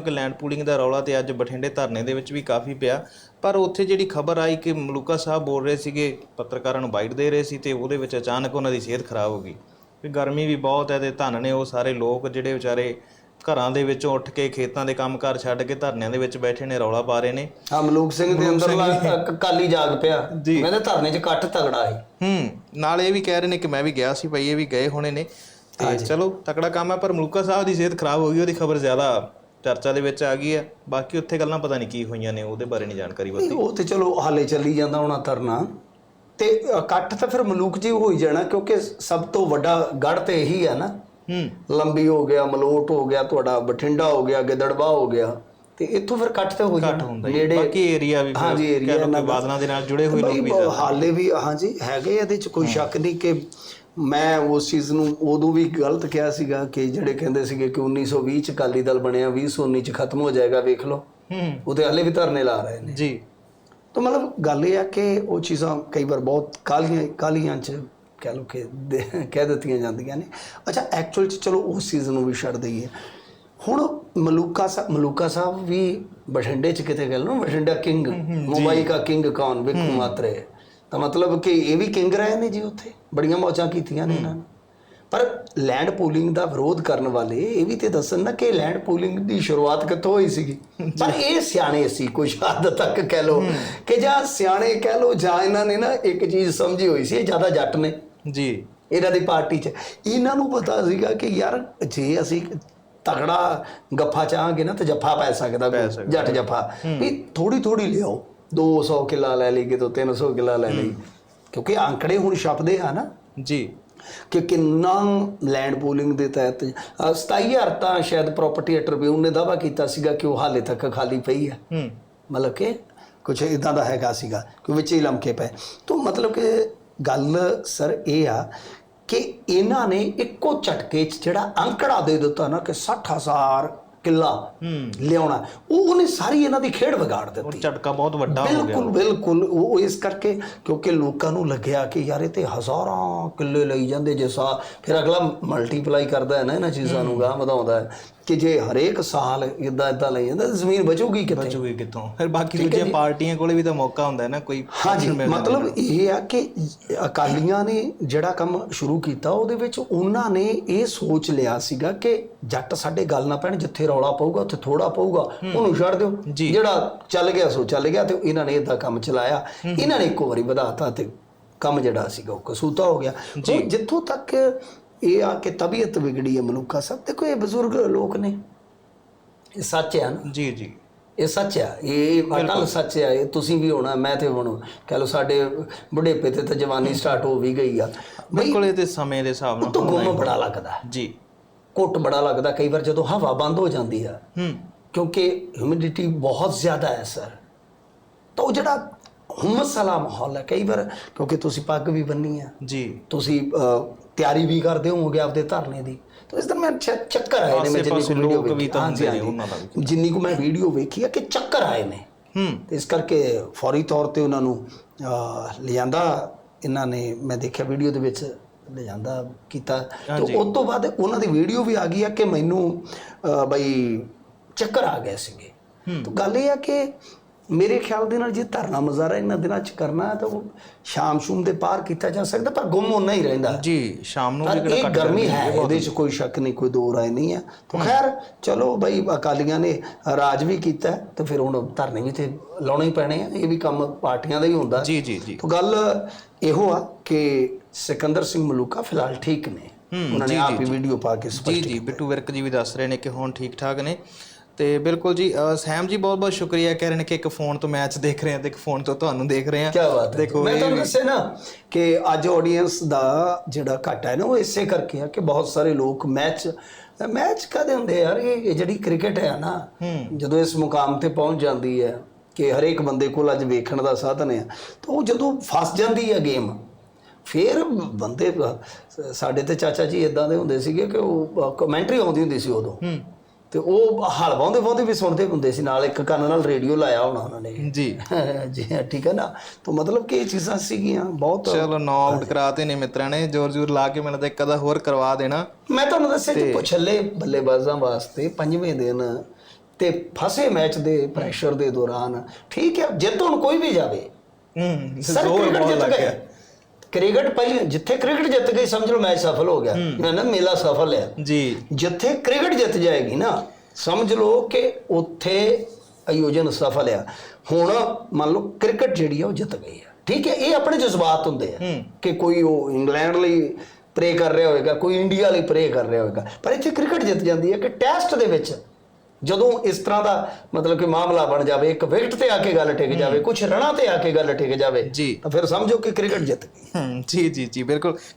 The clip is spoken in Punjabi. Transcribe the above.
ਕਿ ਲੈਂਡ ਪੂਲਿੰਗ ਦਾ ਰੌਲਾ ਤੇ ਅੱਜ ਬਠਿੰਡੇ ਧਰਨੇ ਦੇ ਵਿੱਚ ਵੀ ਕਾਫੀ ਪਿਆ। ਪਰ ਉੱਥੇ ਜਿਹੜੀ ਖਬਰ ਆਈ ਕਿ ਮਲੂਕਾ ਸਾਹਿਬ ਬੋਲ ਰਹੇ ਸੀਗੇ ਪੱਤਰਕਾਰਾਂ ਨੂੰ ਬਾਈਟ ਦੇ ਰਹੇ ਸੀ ਤੇ ਉਹਦੇ ਵਿੱਚ ਅਚਾਨਕ ਉਹਨਾਂ ਦੀ ਸਿਹਤ ਖਰਾਬ ਹੋ ਗਈ। ਵੀ ਗਰਮੀ ਵੀ ਬਹੁਤ ਹੈ ਤੇ ਧੰਨ ਨੇ ਉਹ ਸਾਰੇ ਲੋਕ ਜਿਹੜੇ ਵਿਚਾਰੇ ਘਰਾਂ ਦੇ ਵਿੱਚੋਂ ਉੱਠ ਕੇ ਖੇਤਾਂ ਦੇ ਕੰਮਕਾਰ ਛੱਡ ਕੇ ਧਰਨਿਆਂ ਦੇ ਵਿੱਚ ਬੈਠੇ ਨੇ ਰੌਲਾ ਪਾ ਰਹੇ ਨੇ। ਹਾਂ ਮਲੂਕ ਸਿੰਘ ਦੇ ਅੰਦਰ ਕਾਲੀ ਜਾਗ ਪਿਆ। ਕਹਿੰਦੇ ਧਰਨੇ 'ਚ ਇਕੱਠ ਤਗੜਾ ਹੈ ਹੂੰ ਨਾਲ ਇਹ ਵੀ ਕਹਿ ਰਹੇ ਨੇ ਕਿ ਮੈਂ ਵੀ ਗਿਆ ਸੀ ਭਾਈ ਇਹ ਵੀ ਗਏ ਹੋਣੇ ਨੇ। ਤੇ ਚਲੋ ਤਕੜਾ ਕੰਮ ਹੈ ਪਰ ਮਲੂਕਾ ਸਾਹਿਬ ਦੀ ਸਿਹਤ ਖਰਾਬ ਹੋ ਗਈ ਉਹਦੀ ਖਬਰ ਜ਼ਿਆਦਾ ਚਰਚਾ ਦੇ ਵਿੱਚ ਆ ਗਈ ਹੈ। ਬਾਕੀ ਉੱਥੇ ਗੱਲਾਂ ਪਤਾ ਨਹੀਂ ਕੀ ਹੋਈਆਂ ਨੇ ਉਹਦੇ ਬਾਰੇ ਨਹੀਂ ਜਾਣਕਾਰੀ ਨਹੀਂ, ਉਹ ਤੇ ਚਲੋ ਹਾਲੇ ਚੱਲੀ ਜਾਂਦਾ ਹੋਣਾ ਧਰਨਾ। ਤੇ ਇਕੱਠ ਤਾਂ ਫਿਰ ਮਲੂਕ ਜੀ ਹੋ ਹੀ ਜਾਣਾ ਕਿਉਂਕਿ ਸਭ ਤੋਂ ਵੱਡਾ ਗੜ ਤੇ ਇਹੀ ਹੈ ਨਾ। ਹੂੰ। ਲੰਬੀ ਹੋ ਗਿਆ ਮਲੋਟ ਹੋ ਗਿਆ ਤੁਹਾਡਾ ਬਠਿੰਡਾ ਹੋ ਗਿਆ ਗਿੱਦੜਬਾਹ ਹੋ ਗਿਆ। ਤੇ ਇੱਥੋਂ ਫਿਰ ਇਕੱਠ ਤੇ ਹੋ ਘੱਟ ਹੁੰਦਾ ਬਾਕੀ ਏਰੀਆ ਵੀ ਫਿਰ ਹਾਂਜੀ, area ਕਹਿ ਲਓ ਕਿ ਬਾਦਲਾਂ ਦੇ ਨਾਲ ਜੁੜੇ ਹੋਏ ਲੋਕ ਵੀ ਹਾਲੇ ਵੀ ਹਾਂਜੀ ਹੈਗੇ ਇਹਦੇ ਚ ਕੋਈ ਸ਼ੱਕ ਨਹੀਂ ਕਿ ਮੈਂ ਉਸ ਚੀਜ਼ ਨੂੰ ਉਦੋਂ ਵੀ ਗਲਤ ਕਿਹਾ ਸੀਗਾ ਕਿ ਜਿਹੜੇ ਕਹਿੰਦੇ ਸੀਗੇ ਕਿ 1920 ਚ ਅਕਾਲੀ ਦਲ ਬਣਿਆ 2019 ਚ ਖਤਮ ਹੋ ਜਾਏਗਾ ਵੇਖ ਲਓ। ਹੂੰ। ਉਹ ਤੇ ਹਾਲੇ ਵੀ ਧਰਨੇ ਲਾ ਰਹੇ ਨੇ। ਜੀ। ਤਾਂ ਮਤਲਬ ਗੱਲ ਇਹ ਆ ਕਿ ਉਹ ਚੀਜ਼ਾਂ ਕਈ ਵਾਰ ਬਹੁਤ ਕਾਲੀਆਂ ਕਾਲੀਆਂ ਚ ਕਹਿ ਲਓ ਕਿ ਕਹਿ ਦਿੱਤੀਆਂ ਜਾਂਦੀਆਂ ਨੇ। ਅੱਛਾ ਐਕਚੁਅਲ ਚ ਚਲੋ ਉਸ ਚੀਜ਼ ਨੂੰ ਵੀ ਛੱਡ ਦਈਏ। ਹੁਣ ਮਲੂਕਾ ਸਾਹਿਬ ਮਲੂਕਾ ਸਾਹਿਬ ਵੀ ਬਠਿੰਡੇ ਚ ਕਿਤੇ ਗੱਲ ਨਾ ਬਠਿੰਡਾ ਕਿੰਗ ਮੁੰਬਈ ਦਾ ਕਿੰਗ ਕੌਣ? ਵਿਕੂ ਮਾਤਰੇ। ਤਾਂ ਮਤਲਬ ਕਿ ਇਹ ਵੀ ਕਿੰਗ ਰਹੇ ਨੇ ਜੀ ਉੱਥੇ? ਬੜੀਆਂ ਮੌਜਾਂ ਕੀਤੀਆਂ ਨੇ ਇਹਨਾਂ ਨੇ। ਪਰ ਲੈਂਡ ਪੂਲਿੰਗ ਦਾ ਵਿਰੋਧ ਕਰਨ ਵਾਲੇ ਇਹ ਵੀ ਤੇ ਦੱਸਣ ਨਾ ਕਿ ਲੈਂਡ ਪੂਲਿੰਗ ਦੀ ਸ਼ੁਰੂਆਤ ਕਿੱਥੋਂ ਹੋਈ ਸੀਗੀ? ਪਰ ਇਹ ਸਿਆਣੇ ਸੀ ਕੁਝ ਹੱਦ ਤੱਕ ਕਹਿ ਲੋ ਕਿ ਜਾਂ ਸਿਆਣੇ ਕਹਿ ਲੋ ਜਾਂ ਇਹਨਾਂ ਨੇ ਨਾ ਇੱਕ ਚੀਜ਼ ਸਮਝੀ ਹੋਈ ਸੀ ਇਹ ਜ਼ਿਆਦਾ ਜੱਟ ਨੇ। ਜੀ। ਇਹਨਾਂ ਦੀ ਪਾਰਟੀ 'ਚ। ਇਹਨਾਂ ਨੂੰ ਪਤਾ ਸੀਗਾ ਕਿ ਯਾਰ ਜੇ ਅਸੀਂ ਤਗੜਾ ਗੱਫਾ ਚਾਹਾਂਗੇ ਨਾ ਤਾਂ ਜੱਫਾ ਪੈ ਸਕਦਾ ਜੱਟ ਜੱਫਾ। ਵੀ ਥੋੜੀ ਥੋੜੀ ਲਿਆਓ। 200 ਕਿੱਲਾ ਲੈ ਲਈ ਕਿਤੋਂ 300 ਕਿੱਲਾ ਲੈ ਲਈ। ਕਿਉਂਕਿ ਆંકੜੇ ਹੁਣ ਛਪਦੇ ਆ ਨਾ। ਜੀ। ਕਿ ਕਿੰਨਾ ਲੈਂਡ ਪੂਲਿੰਗ ਦੇ ਤਹਿਤ ਅਹ 27000 ਤਾਂ ਸ਼ਾਇਦ ਪ੍ਰਾਪਰਟੀ ਟ੍ਰਿਬਿਊਨ ਨੇ ਦਾਵਾ ਕੀਤਾ ਸੀਗਾ ਕਿ ਉਹ ਹਾਲੇ ਤੱਕ ਖਾਲੀ ਪਈ ਹੈ। ਹੂੰ। ਮਤਲਬ ਕਿ ਕੁਝ ਇਦਾਂ ਦਾ ਹੈਗਾ ਸੀਗਾ ਕਿ ਵਿੱਚ ਹੀ ਲਮਕੇ ਪਏ। ਤੋਂ ਮਤਲਬ ਕਿ ਗੱਲ ਸਰ ਇਹ ਆ ਕਿ ਇਹਨਾਂ ਨੇ ਇੱਕੋ ਝਟਕੇ 'ਚ ਜਿਹੜਾ ਅੰਕੜਾ ਦੇ ਦਿੱਤਾ ਨਾ ਕਿ 60000 ਕਿੱਲਾ ਲਿਆਉਣਾ। ਉਹ ਉਹਨੇ ਸਾਰੀ ਇਹਨਾਂ ਦੀ ਖੇਡ ਵਿਗਾੜ ਉਹ ਦਿੱਤੀ ਝਟਕਾ ਬਹੁਤ ਵੱਡਾ ਹੋ ਗਿਆ। ਬਿਲਕੁਲ ਬਿਲਕੁਲ। ਉਹ ਉਹ ਇਸ ਕਰਕੇ ਕਿਉਂਕਿ ਲੋਕਾਂ ਨੂੰ ਲੱਗਿਆ ਕਿ ਯਾਰ ਇਹ ਤੇ ਹਜ਼ਾਰਾਂ ਕਿੱਲੇ ਲਈ ਜਾਂਦੇ ਜੇ ਸਾ ਫਿਰ ਅਗਲਾ ਮਲਟੀਪਲਾਈ ਕਰਦਾ ਹੈ ਨਾ ਇਹਨਾਂ ਚੀਜ਼ਾਂ ਨੂੰ ਗਾਹ ਵਧਾਉਂਦਾ ਹੈ। ਕਿ ਜੇ ਹਰੇਕ ਸਾਲ ਇਦਾਂ ਇਦਾਂ ਲਈ ਜਾਂਦਾ ਜ਼ਮੀਨ ਬਚੂਗੀ ਕਿੱਥੇ? ਬਚੂਗੀ ਕਿੱਥੋਂ? ਫਿਰ ਬਾਕੀ ਦੂਜੀਆਂ ਪਾਰਟੀਆਂ ਕੋਲੇ ਵੀ ਤਾਂ ਮੌਕਾ ਹੁੰਦਾ ਹੈ ਨਾ ਕੋਈ ਹਾਂਜੀ। ਮਤਲਬ ਇਹ ਆ ਕਿ ਅਕਾਲੀਆਂ ਨੇ ਜਿਹੜਾ ਕੰਮ ਸ਼ੁਰੂ ਕੀਤਾ ਉਹਦੇ ਵਿੱਚ ਉਹਨਾਂ ਨੇ ਇਹ ਸੋਚ ਲਿਆ ਸੀਗਾ ਕਿ ਜੱਟ ਸਾਡੇ ਗੱਲ ਨਾ ਪੈਣ ਜਿੱਥੇ ਰੌਲਾ ਪਊਗਾ ਉੱਥੇ ਥੋੜਾ ਪਊਗਾ ਉਹਨੂੰ ਛੱਡ ਦਿਓ। ਜਿਹੜਾ ਚੱਲ ਗਿਆ ਸੋ ਚੱਲ ਗਿਆ ਤੇ ਇਹਨਾਂ ਨੇ ਇਹਦਾ ਕੰਮ ਚਲਾਇਆ। ਇਹਨਾਂ ਨੇ ਇੱਕੋ ਵਾਰੀ ਵਧਾਤਾ ਤੇ ਕੰਮ ਜਿਹੜਾ ਸੀਗਾ ਉਹ ਕਸੂਤਾ ਹੋ ਗਿਆ। ਜਿੱਥੋਂ ਤੱਕ ਇਹ ਆ ਕਿ ਤਬੀਅਤ ਵਿਗੜੀ ਹੈ ਮਲੂਕਾ ਸਾਹਿਬ ਦੇਖੋ ਇਹ ਬਜ਼ੁਰਗ ਲੋਕ ਨੇ। ਇਹ ਸੱਚ ਹੈ ਨਾ? ਜੀ ਜੀ। ਇਹ ਸੱਚ ਆ। ਇਹ ਅਟਲ ਸੱਚ ਆ। ਇਹ ਤੁਸੀਂ ਵੀ ਹੋਣਾ ਮੈਂ ਤੇ ਹੁਣ ਕਹ ਲਓ ਸਾਡੇ ਬੁਢੇਪੇ ਤੇ ਤਾਂ ਜਵਾਨੀ ਸਟਾਰਟ ਹੋ ਵੀ ਗਈ ਆ। ਬਿਲਕੁਲ ਇਹ ਤੇ ਸਮੇਂ ਦੇ ਹਿਸਾਬ ਨਾਲ ਤੋਂ ਗੁੰਮ ਬੜਾ ਲੱਗਦਾ। ਜੀ। ਘੁੱਟ ਬੜਾ ਲੱਗਦਾ ਕਈ ਵਾਰ ਜਦੋਂ ਹਵਾ ਬੰਦ ਹੋ ਜਾਂਦੀ ਆ। ਹੂੰ। ਕਿਉਂਕਿ ਹਿਊਮਿਡਿਟੀ ਬਹੁਤ ਜ਼ਿਆਦਾ ਹੈ ਸਰ ਤਾਂ ਉਹ ਜਿਹੜਾ ਹੁਮਸ ਵਾਲਾ ਮਾਹੌਲ ਹੈ ਕਈ ਵਾਰ ਕਿਉਂਕਿ ਤੁਸੀਂ ਪੱਗ ਵੀ ਬੰਨੀ ਆ। ਜੀ। ਤੁਸੀਂ ਤਿਆਰੀ ਵੀ ਕਰਦੇ ਹੋਵੋਗੇ ਆਪਦੇ ਧਰਨੇ ਦੀ। ਤਾਂ ਇਸ ਦਰਮਿਆਨ ਚੱਕਰ ਆਏ ਨੇ ਮੈਂ ਜਿੰਨੀ ਕੁ ਵੀਡੀਓ ਲੋਕ ਵੀ ਤਾਂ ਹਾਂਜੀ। ਜਿੰਨੀ ਕੁ ਮੈਂ ਵੀਡੀਓ ਵੇਖੀ ਆ ਕਿ ਚੱਕਰ ਆਏ ਨੇ। ਹੂੰ। ਤੇ ਇਸ ਕਰਕੇ ਫੌਰੀ ਤੌਰ ਤੇ ਉਹਨਾਂ ਨੂੰ ਲਿਆਂਦਾ ਇਹਨਾਂ ਨੇ ਮੈਂ ਦੇਖਿਆ ਵੀਡੀਓ ਦੇ ਵਿੱਚ ਲਿਆਂਦਾ ਕੀਤਾ। ਤੇ ਉਸ ਤੋਂ ਬਾਅਦ ਉਹਨਾਂ ਦੀ ਵੀਡੀਓ ਵੀ ਆ ਗਈ ਆ ਕਿ ਮੈਨੂੰ ਬਈ ਚੱਕਰ ਆ ਗਏ ਸੀਗੇ। ਤਾਂ ਗੱਲ ਇਹ ਆ ਕਿ ਮੇਰੇ ਖਿਆਲ ਦੇ ਨਾਲ ਜੇ ਧਰਨਾ ਮਜ਼ਾਰਾ ਇਹਨਾਂ ਦਿਨਾਂ ਚ ਕਰਨਾ ਹੈ ਤਾਂ ਉਹ ਸ਼ਾਮ ਸ਼ੂਮ ਦੇ ਪਾਰ ਕੀਤਾ ਜਾ ਸਕਦਾ ਪਰ ਗੁੰਮ ਹੋਣਾ ਹੀ ਰਹਿੰਦਾ। ਜੀ ਸ਼ਾਮ ਨੂੰ ਵੀ ਕਿਹੜਾ ਗਰਮੀ ਹੈ ਇਹਦੇ 'ਚ ਕੋਈ ਸ਼ੱਕ ਨਹੀਂ ਕੋਈ ਦੋ ਰਾਏ ਨਹੀਂ ਹੈ। ਤਾਂ ਖੈਰ ਚਲੋ ਬਈ ਅਕਾਲੀਆਂ ਨੇ ਰਾਜ ਵੀ ਕੀਤਾ ਤੇ ਫਿਰ ਹੁਣ ਧਰਨੇ ਵੀ ਤੇ ਲਾਉਣੇ ਹੀ ਪੈਣੇ ਆ। ਇਹ ਵੀ ਕੰਮ ਪਾਰਟੀਆਂ ਦਾ ਹੀ ਹੁੰਦਾ। ਜੀ ਜੀ ਜੀ। ਤਾਂ ਗੱਲ ਇਹੋ ਆ ਕਿ ਸਿਕੰਦਰ ਸਿੰਘ ਮਲੂਕਾ ਫਿਲਹਾਲ ਠੀਕ ਨੇ। ਉਹਨਾਂ ਨੇ ਆਪ ਹੀ ਵੀਡੀਓ ਪਾ ਕੇ ਜੀ ਸਪਸ਼ਟ ਜੀ ਬਿੱਟੂ ਵਿਰਕ ਜੀ ਵੀ ਦੱਸ ਰਹੇ ਨੇ ਕਿ ਹੁਣ ਠੀਕ ਠਾਕ ਨੇ। ਤੇ ਬਿਲਕੁਲ ਜੀ ਅਹ ਸੈਮ ਜੀ ਬਹੁਤ ਬਹੁਤ ਸ਼ੁਕਰੀਆ ਕਹਿ ਰਹੇ ਨੇ ਕਿ ਇੱਕ ਫੋਨ ਤੋਂ ਮੈਚ ਦੇਖ ਰਹੇ ਆ ਤੇ ਇੱਕ ਫੋਨ ਤੋਂ ਤੁਹਾਨੂੰ ਦੇਖ ਰਹੇ ਆ। ਕੀ ਬਾਤ ਹੈ ਦੇਖੋ ਮੈਂ ਤੁਹਾਨੂੰ ਦੱਸਿਆ ਨਾ ਕਿ ਅੱਜ ਆਡੀਅנס ਦਾ ਜਿਹੜਾ ਘਾਟਾ ਹੈ ਨਾ ਉਹ ਇਸੇ ਕਰਕੇ ਆ ਕਿ ਬਹੁਤ ਸਾਰੇ ਲੋਕ ਮੈਚ ਮੈਚ ਕਦੇ ਹੁੰਦੇ ਯਾਰ? ਇਹ ਜਿਹੜੀ ਕ੍ਰਿਕਟ ਹੈ ਨਾ ਜਦੋਂ ਇਸ ਮੁਕਾਮ ਤੇ ਪਹੁੰਚ ਜਾਂਦੀ ਹੈ ਕਿ ਹਰੇਕ ਬੰਦੇ ਕੋਲ ਅੱਜ ਵੇਖਣ ਦਾ ਸਾਧਨ ਹੈ ਤਾਂ ਉਹ ਜਦੋਂ ਫਸ ਜਾਂਦੀ ਹੈ ਗੇਮ ਫਿਰ ਬੰਦੇ ਸਾਡੇ ਤੇ ਚਾਚਾ ਜੀ ਇਦਾਂ ਦੇ ਹੁੰਦੇ ਸੀਗੇ ਕਿ ਉਹ ਕਮੈਂਟਰੀ ਆਉਂਦੀ ਹੁੰਦੀ ਸੀ ਉਦੋਂ। ਤੇ ਉਹ ਹਲ ਵਾਉਂਦੇ ਵਾਉਂਦੇ ਵੀ ਸੁਣਦੇ ਹੁੰਦੇ ਸੀ ਨਾਲ ਇੱਕ ਕੰਨ ਨਾਲ ਰੇਡੀਓ ਲਾਇਆ ਹੋਣਾ ਉਹਨਾਂ ਨੇ। ਜੀ। ਜੀ ਠੀਕ ਹੈ ਨਾ? ਤਾਂ ਮਤਲਬ ਕਿ ਇਹ ਚੀਜ਼ਾਂ ਸੀਗੀਆਂ ਬਹੁਤ। ਚਲੋ ਨੌ ਆਊਟ ਕਰਾਤੇ ਨੇ ਮਿੱਤਰਾਂ ਨੇ ਜ਼ੋਰ ਜ਼ੋਰ ਲਾ ਕੇ ਮੈਨੂੰ ਤਾਂ ਇੱਕ ਅਦਾ ਹੋਰ ਕਰਵਾ ਦੇਣਾ। ਮੈਂ ਤੁਹਾਨੂੰ ਦੱਸਿਆ ਕਿ ਪੁਛਲੇ ਬੱਲੇਬਾਜ਼ਾਂ ਵਾਸਤੇ ਪੰਜਵੇਂ ਦਿਨ ਤੇ ਫਸੇ ਮੈਚ ਦੇ ਪ੍ਰੈਸ਼ਰ ਦੇ ਦੌਰਾਨ ਠੀਕ ਹੈ? ਜਿੱਤ ਹੁਣ ਕੋਈ ਵੀ ਜਾਵੇ। ਹੂੰ ਜ਼ੋਰ ਬਹੁਤ ਜਿੱਤ ਲੱਗ ਗਏ ਗਿਆ। ਕ੍ਰਿਕਟ ਪਹਿਲੇ ਜਿੱਥੇ ਕ੍ਰਿਕਟ ਜਿੱਤ ਗਈ ਸਮਝ ਲਓ ਮੈਚ ਸਫਲ ਹੋ ਗਿਆ। ਨਾ ਨਾ ਮੇਲਾ ਸਫਲ ਹੈ ਜੀ। ਜਿੱਥੇ ਕ੍ਰਿਕਟ ਜਿੱਤ ਜਾਏਗੀ ਨਾ ਸਮਝ ਲਓ ਕਿ ਉੱਥੇ ਆਯੋਜਨ ਸਫਲ ਆ। ਹੁਣ ਮੰਨ ਲਓ ਕ੍ਰਿਕਟ ਜਿਹੜੀ ਆ ਉਹ ਜਿੱਤ ਗਈ ਆ। ਠੀਕ ਹੈ ਇਹ ਆਪਣੇ ਜਜ਼ਬਾਤ ਹੁੰਦੇ ਆ ਕਿ ਕੋਈ ਉਹ ਇੰਗਲੈਂਡ ਲਈ ਪ੍ਰੇ ਕਰ ਰਿਹਾ ਹੋਵੇਗਾ ਕੋਈ ਇੰਡੀਆ ਲਈ ਪ੍ਰੇ ਕਰ ਰਿਹਾ ਹੋਵੇਗਾ ਪਰ ਇੱਥੇ ਕ੍ਰਿਕਟ ਜਿੱਤ ਜਾਂਦੀ ਹੈ ਕਿ ਟੈਸਟ ਦੇ ਵਿੱਚ ਜਦੋਂ ਇਸ ਤਰ੍ਹਾਂ ਦਾ ਮਤਲਬ ਕਿ ਮਾਮਲਾ ਬਣ ਜਾਵੇ ਇੱਕ ਵਿਕਟ ਤੇ ਆ ਕੇ ਗੱਲ ਟਿਕ ਜਾਵੇ ਕੁਝ ਰਨਾਂ ਤੇ ਆ ਕੇ ਗੱਲ ਟਿਕ ਜਾਵੇ ਜੀ। ਤਾਂ ਫਿਰ ਸਮਝੋ ਕਿ ਕ੍ਰਿਕਟ ਜਿੱਤ ਗਈ। ਜੀ ਜੀ ਜੀ ਬਿਲਕੁਲ।